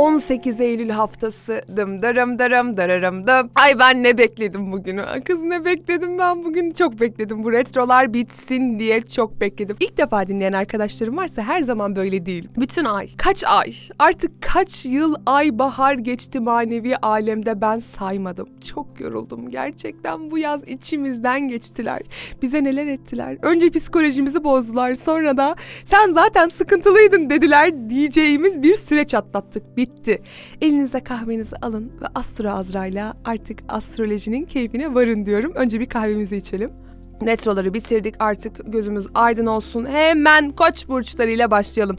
18 Eylül haftası. Dım darım darım dararım dım. Ay ben ne bekledim bugünü. Kız ne bekledim ben bugün çok bekledim. Bu retrolar bitsin diye çok bekledim. İlk defa dinleyen arkadaşlarım varsa her zaman böyle değil. Bütün ay, kaç ay, artık kaç yıl ay bahar geçti manevi alemde ben saymadım. Çok yoruldum gerçekten bu yaz içimizden geçtiler. Bize neler ettiler. Önce psikolojimizi bozdular sonra da sen zaten sıkıntılıydın dediler diyeceğimiz bir süreç atlattık. Bitti. Elinize kahvenizi alın ve Astro Azra'yla artık astrolojinin keyfine varın diyorum. Önce bir kahvemizi içelim. Retroları bitirdik artık gözümüz aydın olsun. Hemen koç burçlarıyla başlayalım.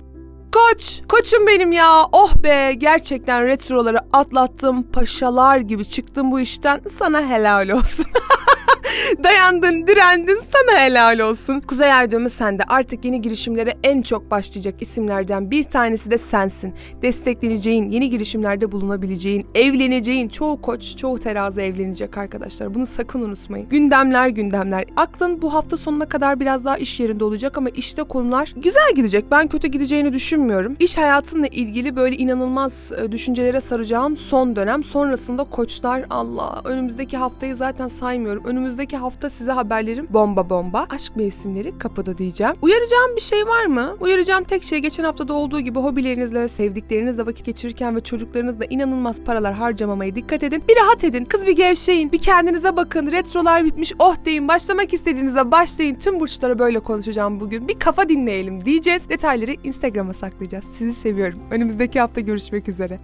Koç, koçum benim ya. Oh be, gerçekten retroları atlattım. Paşalar gibi çıktım bu işten. Sana helal olsun. Dayandın, direndin sana helal olsun. Kuzey Ay düğümü sende. Artık yeni girişimlere en çok başlayacak isimlerden bir tanesi de sensin. Destekleneceğin, yeni girişimlerde bulunabileceğin, evleneceğin çoğu koç, çoğu terazi evlenecek arkadaşlar. Bunu sakın unutmayın. Gündemler gündemler. Aklın bu hafta sonuna kadar biraz daha iş yerinde olacak ama işte konular güzel gidecek. Ben kötü gideceğini düşünmüyorum. İş hayatınla ilgili böyle inanılmaz e, düşüncelere saracağın son dönem. Sonrasında koçlar Allah önümüzdeki haftayı zaten saymıyorum. Önümüzdeki hafta size haberlerim bomba bomba. Aşk mevsimleri kapıda diyeceğim. Uyaracağım bir şey var mı? Uyaracağım tek şey geçen haftada olduğu gibi hobilerinizle sevdiklerinizle vakit geçirirken ve çocuklarınızla inanılmaz paralar harcamamaya dikkat edin. Bir rahat edin. Kız bir gevşeyin. Bir kendinize bakın. Retrolar bitmiş. Oh deyin. Başlamak istediğinizde başlayın. Tüm burçlara böyle konuşacağım bugün. Bir kafa dinleyelim diyeceğiz. Detayları Instagram'a saklayacağız. Sizi seviyorum. Önümüzdeki hafta görüşmek üzere.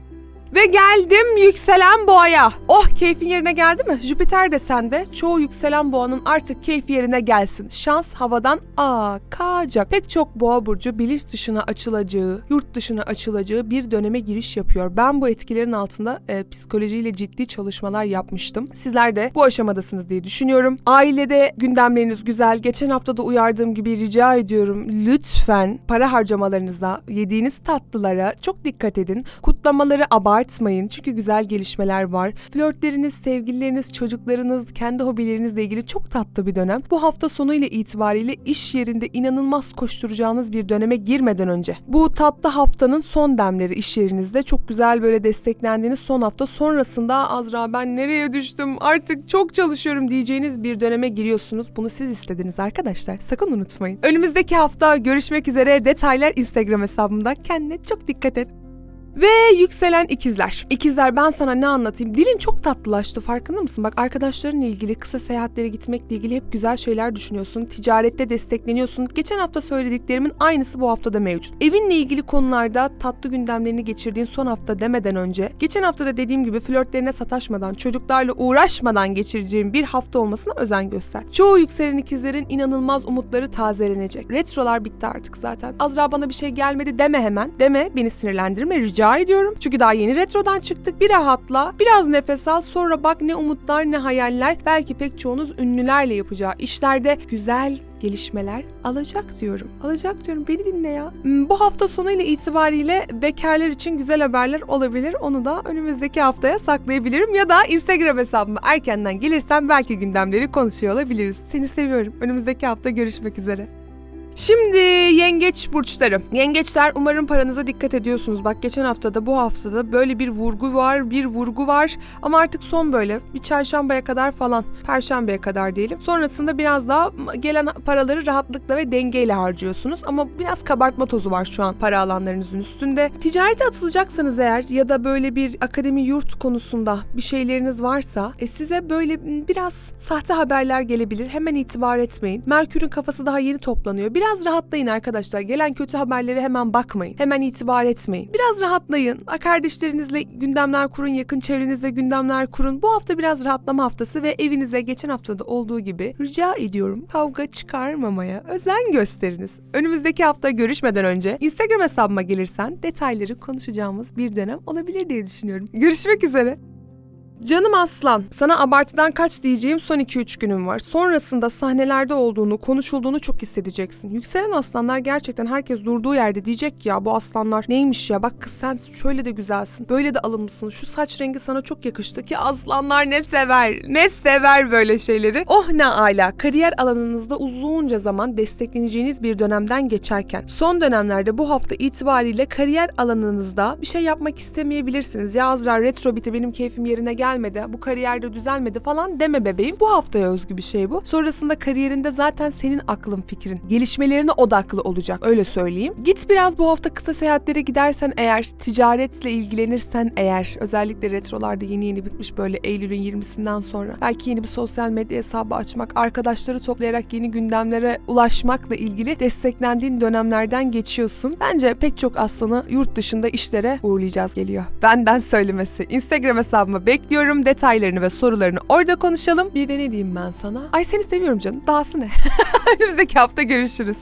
Ve geldim yükselen boğaya. Oh keyfin yerine geldi mi? Jüpiter de sende. Çoğu yükselen boğanın artık keyfi yerine gelsin. Şans havadan akacak. Pek çok boğa burcu bilinç dışına açılacağı, yurt dışına açılacağı bir döneme giriş yapıyor. Ben bu etkilerin altında e, psikolojiyle ciddi çalışmalar yapmıştım. Sizler de bu aşamadasınız diye düşünüyorum. Ailede gündemleriniz güzel. Geçen hafta da uyardığım gibi rica ediyorum. Lütfen para harcamalarınıza, yediğiniz tatlılara çok dikkat edin. Kutlamaları abartmayın çünkü güzel gelişmeler var. Flörtleriniz, sevgilileriniz, çocuklarınız, kendi hobilerinizle ilgili çok tatlı bir dönem. Bu hafta sonu ile itibariyle iş yerinde inanılmaz koşturacağınız bir döneme girmeden önce. Bu tatlı haftanın son demleri iş yerinizde çok güzel böyle desteklendiğiniz son hafta sonrasında Azra ben nereye düştüm artık çok çalışıyorum diyeceğiniz bir döneme giriyorsunuz. Bunu siz istediniz arkadaşlar. Sakın unutmayın. Önümüzdeki hafta görüşmek üzere. Detaylar Instagram hesabımda. Kendine çok dikkat et. Ve yükselen ikizler. İkizler ben sana ne anlatayım? Dilin çok tatlılaştı farkında mısın? Bak arkadaşlarınla ilgili kısa seyahatlere gitmekle ilgili hep güzel şeyler düşünüyorsun. Ticarette destekleniyorsun. Geçen hafta söylediklerimin aynısı bu haftada mevcut. Evinle ilgili konularda tatlı gündemlerini geçirdiğin son hafta demeden önce geçen hafta da dediğim gibi flörtlerine sataşmadan, çocuklarla uğraşmadan geçireceğin bir hafta olmasına özen göster. Çoğu yükselen ikizlerin inanılmaz umutları tazelenecek. Retrolar bitti artık zaten. Azra bana bir şey gelmedi deme hemen. Deme beni sinirlendirme rica ediyorum. Çünkü daha yeni retrodan çıktık. Bir rahatla, biraz nefes al. Sonra bak ne umutlar ne hayaller. Belki pek çoğunuz ünlülerle yapacağı işlerde güzel gelişmeler alacak diyorum. Alacak diyorum. Beni dinle ya. Hmm, Bu hafta sonu ile itibariyle bekarlar için güzel haberler olabilir. Onu da önümüzdeki haftaya saklayabilirim. Ya da Instagram hesabıma erkenden gelirsen belki gündemleri konuşuyor olabiliriz. Seni seviyorum. Önümüzdeki hafta görüşmek üzere. Şimdi yengeç burçları. Yengeçler umarım paranıza dikkat ediyorsunuz. Bak geçen haftada bu haftada böyle bir vurgu var, bir vurgu var. Ama artık son böyle bir çarşambaya kadar falan, perşembeye kadar diyelim. Sonrasında biraz daha gelen paraları rahatlıkla ve dengeyle harcıyorsunuz. Ama biraz kabartma tozu var şu an para alanlarınızın üstünde. Ticarete atılacaksanız eğer ya da böyle bir akademi yurt konusunda bir şeyleriniz varsa e, size böyle biraz sahte haberler gelebilir. Hemen itibar etmeyin. Merkür'ün kafası daha yeni toplanıyor. Biraz rahatlayın arkadaşlar. Gelen kötü haberlere hemen bakmayın. Hemen itibar etmeyin. Biraz rahatlayın. Kardeşlerinizle gündemler kurun. Yakın çevrenizle gündemler kurun. Bu hafta biraz rahatlama haftası ve evinize geçen haftada olduğu gibi rica ediyorum kavga çıkarmamaya özen gösteriniz. Önümüzdeki hafta görüşmeden önce Instagram hesabıma gelirsen detayları konuşacağımız bir dönem olabilir diye düşünüyorum. Görüşmek üzere. Canım aslan, sana abartıdan kaç diyeceğim son 2-3 günüm var. Sonrasında sahnelerde olduğunu, konuşulduğunu çok hissedeceksin. Yükselen aslanlar gerçekten herkes durduğu yerde diyecek ki ya bu aslanlar neymiş ya bak kız sen şöyle de güzelsin, böyle de alımlısın, şu saç rengi sana çok yakıştı ki aslanlar ne sever, ne sever böyle şeyleri. Oh ne ala, kariyer alanınızda uzunca zaman destekleneceğiniz bir dönemden geçerken son dönemlerde bu hafta itibariyle kariyer alanınızda bir şey yapmak istemeyebilirsiniz. Ya Azra retro biti benim keyfim yerine gelmedi, bu kariyerde düzelmedi falan deme bebeğim. Bu haftaya özgü bir şey bu. Sonrasında kariyerinde zaten senin aklın fikrin, gelişmelerine odaklı olacak öyle söyleyeyim. Git biraz bu hafta kısa seyahatlere gidersen eğer, ticaretle ilgilenirsen eğer, özellikle retrolarda yeni yeni bitmiş böyle Eylül'ün 20'sinden sonra belki yeni bir sosyal medya hesabı açmak, arkadaşları toplayarak yeni gündemlere ulaşmakla ilgili desteklendiğin dönemlerden geçiyorsun. Bence pek çok aslanı yurt dışında işlere uğurlayacağız geliyor. Benden söylemesi. Instagram hesabıma bekliyorum. Detaylarını ve sorularını orada konuşalım. Bir de ne diyeyim ben sana? Ay seni seviyorum canım. Dahası ne? Önümüzdeki hafta görüşürüz.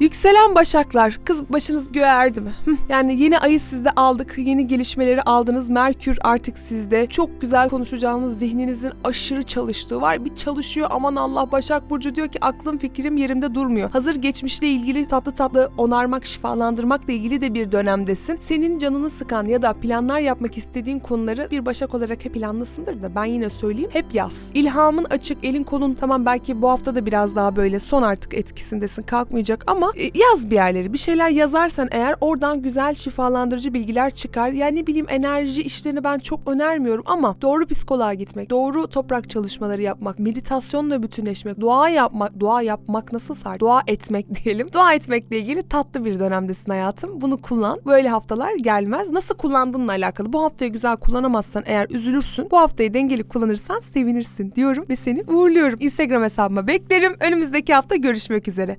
Yükselen başaklar, kız başınız göğe erdi mi? Yani yeni ayı sizde aldık, yeni gelişmeleri aldınız. Merkür artık sizde. Çok güzel konuşacağınız zihninizin aşırı çalıştığı var. Bir çalışıyor aman Allah Başak Burcu diyor ki aklım fikrim yerimde durmuyor. Hazır geçmişle ilgili tatlı tatlı onarmak, şifalandırmakla ilgili de bir dönemdesin. Senin canını sıkan ya da planlar yapmak istediğin konuları bir Başak olarak hep planlısındır da ben yine söyleyeyim hep yaz. İlhamın açık, elin kolun tamam belki bu hafta da biraz daha böyle son artık etkisindesin kalkmayacak ama e, yaz bir yerleri bir şeyler yazarsan eğer oradan güzel şifalandırıcı bilgiler çıkar. Yani ne bileyim enerji işlerini ben çok önermiyorum ama doğru psikoloğa gitmek, doğru toprak çalışmaları yapmak, meditasyonla bütünleşmek, dua yapmak, dua yapmak nasıl sar? Dua etmek diyelim. Dua etmekle ilgili tatlı bir dönemdesin hayatım. Bunu kullan. Böyle haftalar gelmez. Nasıl kullandığınla alakalı. Bu haftayı güzel kullanamazsan eğer üzülürsün. Bu haftayı dengeli kullanırsan sevinirsin diyorum ve seni uğurluyorum. Instagram hesabıma beklerim. Önümüzdeki hafta görüşmek üzere.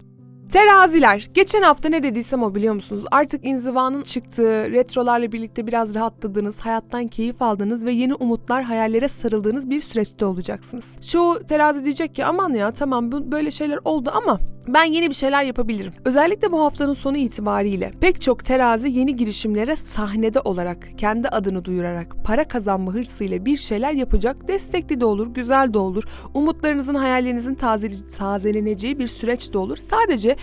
Teraziler. Geçen hafta ne dediysem o biliyor musunuz? Artık inzivanın çıktığı, retrolarla birlikte biraz rahatladığınız, hayattan keyif aldığınız ve yeni umutlar, hayallere sarıldığınız bir süreçte olacaksınız. Çoğu terazi diyecek ki aman ya tamam bu böyle şeyler oldu ama ben yeni bir şeyler yapabilirim. Özellikle bu haftanın sonu itibariyle pek çok terazi yeni girişimlere sahnede olarak, kendi adını duyurarak, para kazanma hırsıyla bir şeyler yapacak. Destekli de olur, güzel de olur. Umutlarınızın, hayallerinizin taze, tazeleneceği bir süreç de olur. Sadece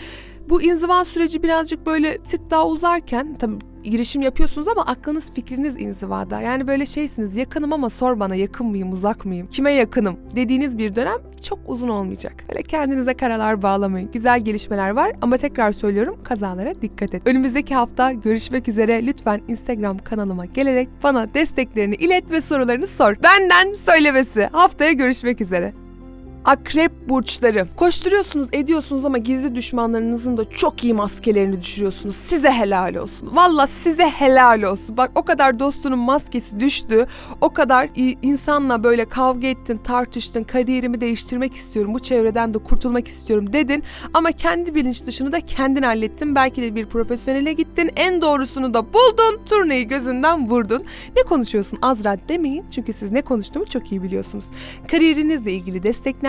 bu inziva süreci birazcık böyle tık daha uzarken tabii girişim yapıyorsunuz ama aklınız fikriniz inzivada. Yani böyle şeysiniz yakınım ama sor bana yakın mıyım uzak mıyım kime yakınım dediğiniz bir dönem çok uzun olmayacak. Öyle kendinize karalar bağlamayın. Güzel gelişmeler var ama tekrar söylüyorum kazalara dikkat et. Önümüzdeki hafta görüşmek üzere. Lütfen Instagram kanalıma gelerek bana desteklerini ilet ve sorularını sor. Benden söylemesi. Haftaya görüşmek üzere. Akrep burçları. Koşturuyorsunuz, ediyorsunuz ama gizli düşmanlarınızın da çok iyi maskelerini düşürüyorsunuz. Size helal olsun. Valla size helal olsun. Bak o kadar dostunun maskesi düştü. O kadar insanla böyle kavga ettin, tartıştın, kariyerimi değiştirmek istiyorum, bu çevreden de kurtulmak istiyorum dedin. Ama kendi bilinç dışını da kendin hallettin. Belki de bir profesyonele gittin. En doğrusunu da buldun. Turnayı gözünden vurdun. Ne konuşuyorsun Azra demeyin. Çünkü siz ne konuştuğumu çok iyi biliyorsunuz. Kariyerinizle ilgili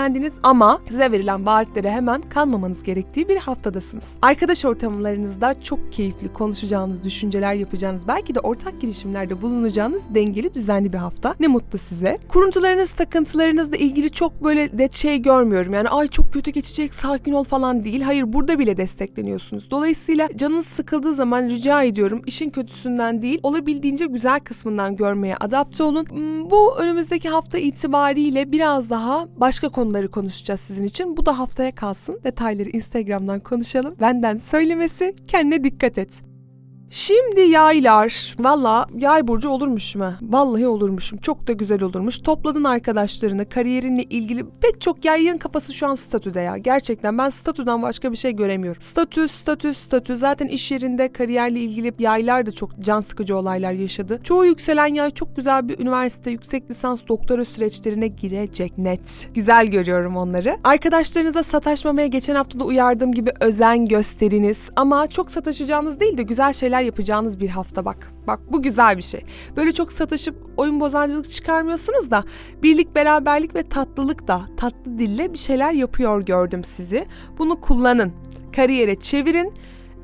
desteklendiniz ama size verilen vaatlere hemen kalmamanız gerektiği bir haftadasınız. Arkadaş ortamlarınızda çok keyifli konuşacağınız, düşünceler yapacağınız, belki de ortak girişimlerde bulunacağınız dengeli, düzenli bir hafta. Ne mutlu size. Kuruntularınız, takıntılarınızla ilgili çok böyle de şey görmüyorum. Yani ay çok kötü geçecek, sakin ol falan değil. Hayır burada bile destekleniyorsunuz. Dolayısıyla canınız sıkıldığı zaman rica ediyorum işin kötüsünden değil, olabildiğince güzel kısmından görmeye adapte olun. Hmm, Bu önümüzdeki hafta itibariyle biraz daha başka konuları konuşacağız sizin için. Bu da haftaya kalsın. Detayları Instagram'dan konuşalım. Benden söylemesi kendine dikkat et. Şimdi yaylar. Valla yay burcu olurmuşum ha. Vallahi olurmuşum. Çok da güzel olurmuş. Topladın arkadaşlarını, kariyerinle ilgili pek çok yayın kafası şu an statüde ya. Gerçekten ben statüden başka bir şey göremiyorum. Statü, statü, statü. Zaten iş yerinde kariyerle ilgili yaylar da çok can sıkıcı olaylar yaşadı. Çoğu yükselen yay çok güzel bir üniversite, yüksek lisans, doktora süreçlerine girecek net. Güzel görüyorum onları. Arkadaşlarınıza sataşmamaya geçen hafta da uyardığım gibi özen gösteriniz. Ama çok sataşacağınız değil de güzel şeyler yapacağınız bir hafta bak. Bak bu güzel bir şey. Böyle çok satışıp oyun bozancılık çıkarmıyorsunuz da birlik, beraberlik ve tatlılık da tatlı dille bir şeyler yapıyor gördüm sizi. Bunu kullanın. Kariyere çevirin.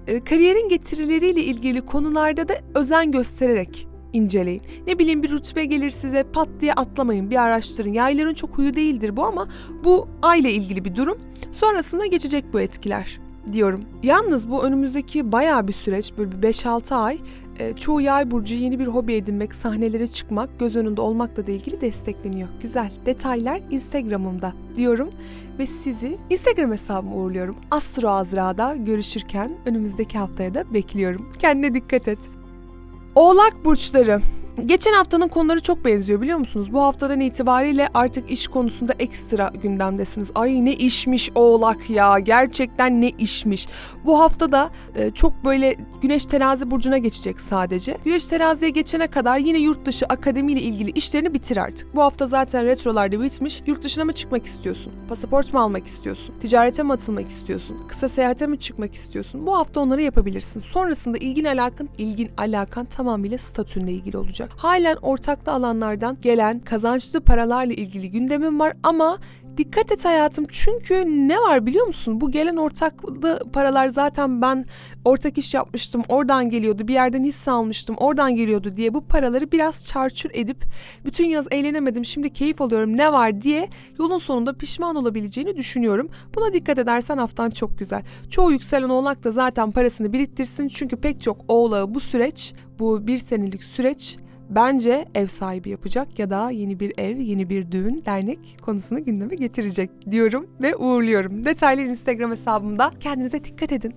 E, kariyerin getirileriyle ilgili konularda da özen göstererek inceleyin. Ne bileyim bir rütbe gelir size pat diye atlamayın bir araştırın. Yayların çok huyu değildir bu ama bu aile ilgili bir durum. Sonrasında geçecek bu etkiler diyorum. Yalnız bu önümüzdeki bayağı bir süreç böyle bir 5-6 ay e, çoğu yay burcu yeni bir hobi edinmek, sahnelere çıkmak, göz önünde olmakla da ilgili destekleniyor. Güzel. Detaylar Instagram'ımda diyorum ve sizi Instagram hesabıma uğurluyorum. Astro Azra'da görüşürken önümüzdeki haftaya da bekliyorum. Kendine dikkat et. Oğlak burçları. Geçen haftanın konuları çok benziyor biliyor musunuz? Bu haftadan itibariyle artık iş konusunda ekstra gündemdesiniz. Ay ne işmiş oğlak ya. Gerçekten ne işmiş. Bu hafta da e, çok böyle güneş terazi burcuna geçecek sadece. Güneş teraziye geçene kadar yine yurt dışı akademiyle ilgili işlerini bitir artık. Bu hafta zaten retrolarda bitmiş. Yurt dışına mı çıkmak istiyorsun? Pasaport mu almak istiyorsun? Ticarete mi atılmak istiyorsun? Kısa seyahate mi çıkmak istiyorsun? Bu hafta onları yapabilirsin. Sonrasında ilgin alakan, ilgin alakan tamamıyla statünle ilgili olacak. Halen ortaklı alanlardan gelen kazançlı paralarla ilgili gündemim var ama dikkat et hayatım çünkü ne var biliyor musun? Bu gelen ortaklı paralar zaten ben ortak iş yapmıştım, oradan geliyordu, bir yerden hisse almıştım, oradan geliyordu diye bu paraları biraz çarçur edip bütün yaz eğlenemedim, şimdi keyif alıyorum ne var diye yolun sonunda pişman olabileceğini düşünüyorum. Buna dikkat edersen haftan çok güzel. Çoğu yükselen oğlak da zaten parasını biriktirsin çünkü pek çok oğlağı bu süreç, bu bir senelik süreç bence ev sahibi yapacak ya da yeni bir ev, yeni bir düğün, dernek konusunu gündeme getirecek diyorum ve uğurluyorum. Detaylar Instagram hesabımda. Kendinize dikkat edin.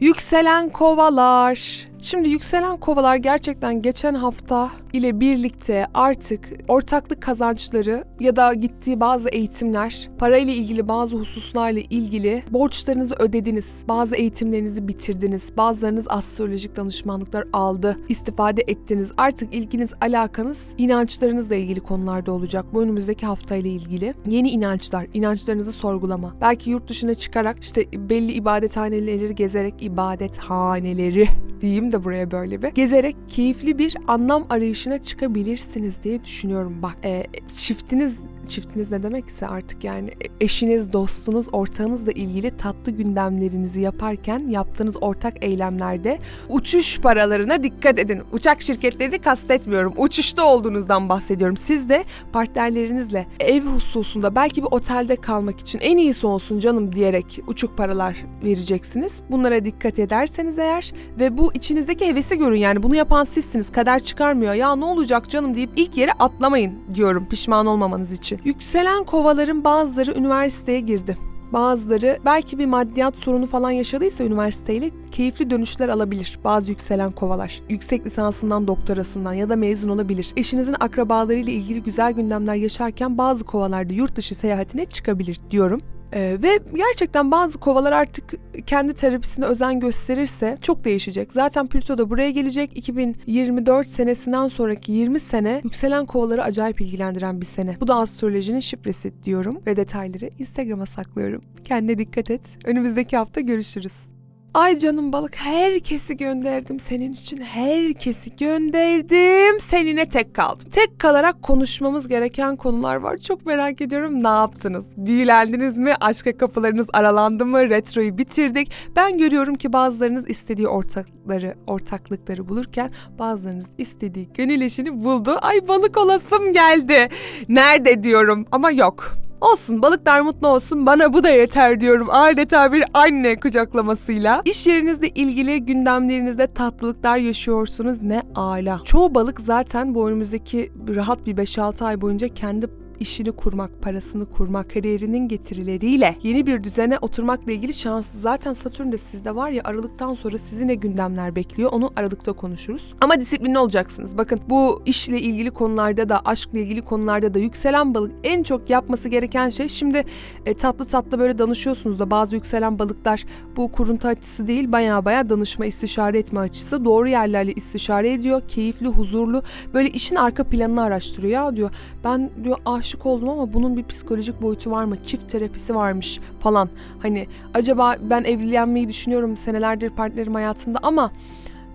Yükselen kovalar. Şimdi yükselen kovalar gerçekten geçen hafta ile birlikte artık ortaklık kazançları ya da gittiği bazı eğitimler, parayla ilgili bazı hususlarla ilgili borçlarınızı ödediniz, bazı eğitimlerinizi bitirdiniz, bazılarınız astrolojik danışmanlıklar aldı, istifade ettiniz. Artık ilginiz, alakanız inançlarınızla ilgili konularda olacak. Bu önümüzdeki hafta ile ilgili yeni inançlar, inançlarınızı sorgulama. Belki yurt dışına çıkarak işte belli ibadethaneleri gezerek ibadethaneleri diyeyim de buraya böyle bir. Gezerek keyifli bir anlam arayışına çıkabilirsiniz diye düşünüyorum. Bak e, çiftiniz çiftiniz ne demekse artık yani eşiniz, dostunuz, ortağınızla ilgili tatlı gündemlerinizi yaparken yaptığınız ortak eylemlerde uçuş paralarına dikkat edin. Uçak şirketlerini kastetmiyorum. Uçuşta olduğunuzdan bahsediyorum. Siz de partnerlerinizle ev hususunda belki bir otelde kalmak için en iyisi olsun canım diyerek uçuk paralar vereceksiniz. Bunlara dikkat ederseniz eğer ve bu içinizdeki hevesi görün yani bunu yapan sizsiniz. Kader çıkarmıyor. Ya ne olacak canım deyip ilk yere atlamayın diyorum pişman olmamanız için. Yükselen kovaların bazıları üniversiteye girdi. Bazıları belki bir maddiyat sorunu falan yaşadıysa üniversiteyle keyifli dönüşler alabilir. Bazı yükselen kovalar. Yüksek lisansından doktorasından ya da mezun olabilir. Eşinizin akrabalarıyla ilgili güzel gündemler yaşarken bazı kovalarda yurt dışı seyahatine çıkabilir diyorum. Ee, ve gerçekten bazı kovalar artık kendi terapisine özen gösterirse çok değişecek. Zaten Plüto da buraya gelecek. 2024 senesinden sonraki 20 sene yükselen kovaları acayip ilgilendiren bir sene. Bu da astrolojinin şifresi diyorum ve detayları Instagram'a saklıyorum. Kendine dikkat et. Önümüzdeki hafta görüşürüz. Ay canım balık herkesi gönderdim senin için herkesi gönderdim seninle tek kaldım. Tek kalarak konuşmamız gereken konular var çok merak ediyorum ne yaptınız? Büyülendiniz mi? Aşka kapılarınız aralandı mı? Retroyu bitirdik. Ben görüyorum ki bazılarınız istediği ortakları, ortaklıkları bulurken bazılarınız istediği gönül eşini buldu. Ay balık olasım geldi. Nerede diyorum ama yok. Olsun balıklar mutlu olsun bana bu da yeter diyorum adeta bir anne kucaklamasıyla. İş yerinizle ilgili gündemlerinizde tatlılıklar yaşıyorsunuz ne ala. Çoğu balık zaten bu önümüzdeki rahat bir 5-6 ay boyunca kendi işini kurmak, parasını kurmak, kariyerinin getirileriyle yeni bir düzene oturmakla ilgili şanslı. Zaten Satürn de sizde var ya Aralık'tan sonra sizi ne gündemler bekliyor onu Aralık'ta konuşuruz. Ama disiplinli olacaksınız. Bakın bu işle ilgili konularda da aşkla ilgili konularda da yükselen balık en çok yapması gereken şey şimdi e, tatlı tatlı böyle danışıyorsunuz da bazı yükselen balıklar bu kuruntu açısı değil baya baya danışma istişare etme açısı doğru yerlerle istişare ediyor. Keyifli, huzurlu böyle işin arka planını araştırıyor ya diyor. Ben diyor aşık oldum ama bunun bir psikolojik boyutu var mı? Çift terapisi varmış falan. Hani acaba ben evlenmeyi düşünüyorum senelerdir partnerim hayatımda ama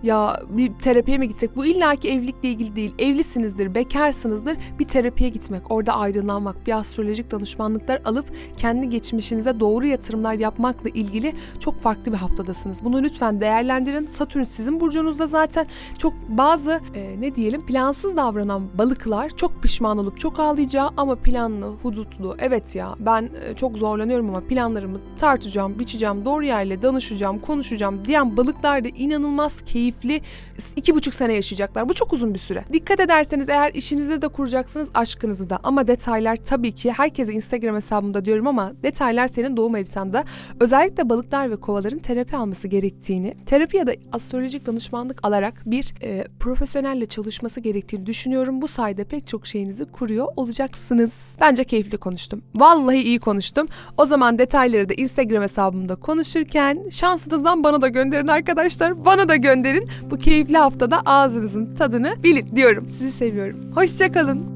ya bir terapiye mi gitsek? Bu illaki evlilikle ilgili değil. Evlisinizdir, bekarsınızdır. Bir terapiye gitmek, orada aydınlanmak, bir astrolojik danışmanlıklar alıp kendi geçmişinize doğru yatırımlar yapmakla ilgili çok farklı bir haftadasınız. Bunu lütfen değerlendirin. Satürn sizin burcunuzda zaten çok bazı e, ne diyelim plansız davranan balıklar çok pişman olup çok ağlayacağı ama planlı, hudutlu. Evet ya ben e, çok zorlanıyorum ama planlarımı tartacağım, biçeceğim, doğru yerle danışacağım, konuşacağım diyen balıklar da inanılmaz keyifli iki buçuk sene yaşayacaklar. Bu çok uzun bir süre. Dikkat ederseniz eğer işinizi de kuracaksınız aşkınızı da ama detaylar tabii ki herkese Instagram hesabımda diyorum ama detaylar senin doğum haritanda. Özellikle balıklar ve kovaların terapi alması gerektiğini, terapi ya da astrolojik danışmanlık alarak bir e, profesyonelle çalışması gerektiğini düşünüyorum. Bu sayede pek çok şeyinizi kuruyor olacaksınız. Bence keyifli konuştum. Vallahi iyi konuştum. O zaman detayları da Instagram hesabımda konuşurken şansınızdan bana da gönderin arkadaşlar. Bana da gönderin. Bu keyifli haftada ağzınızın tadını bilin diyorum. Sizi seviyorum. Hoşçakalın.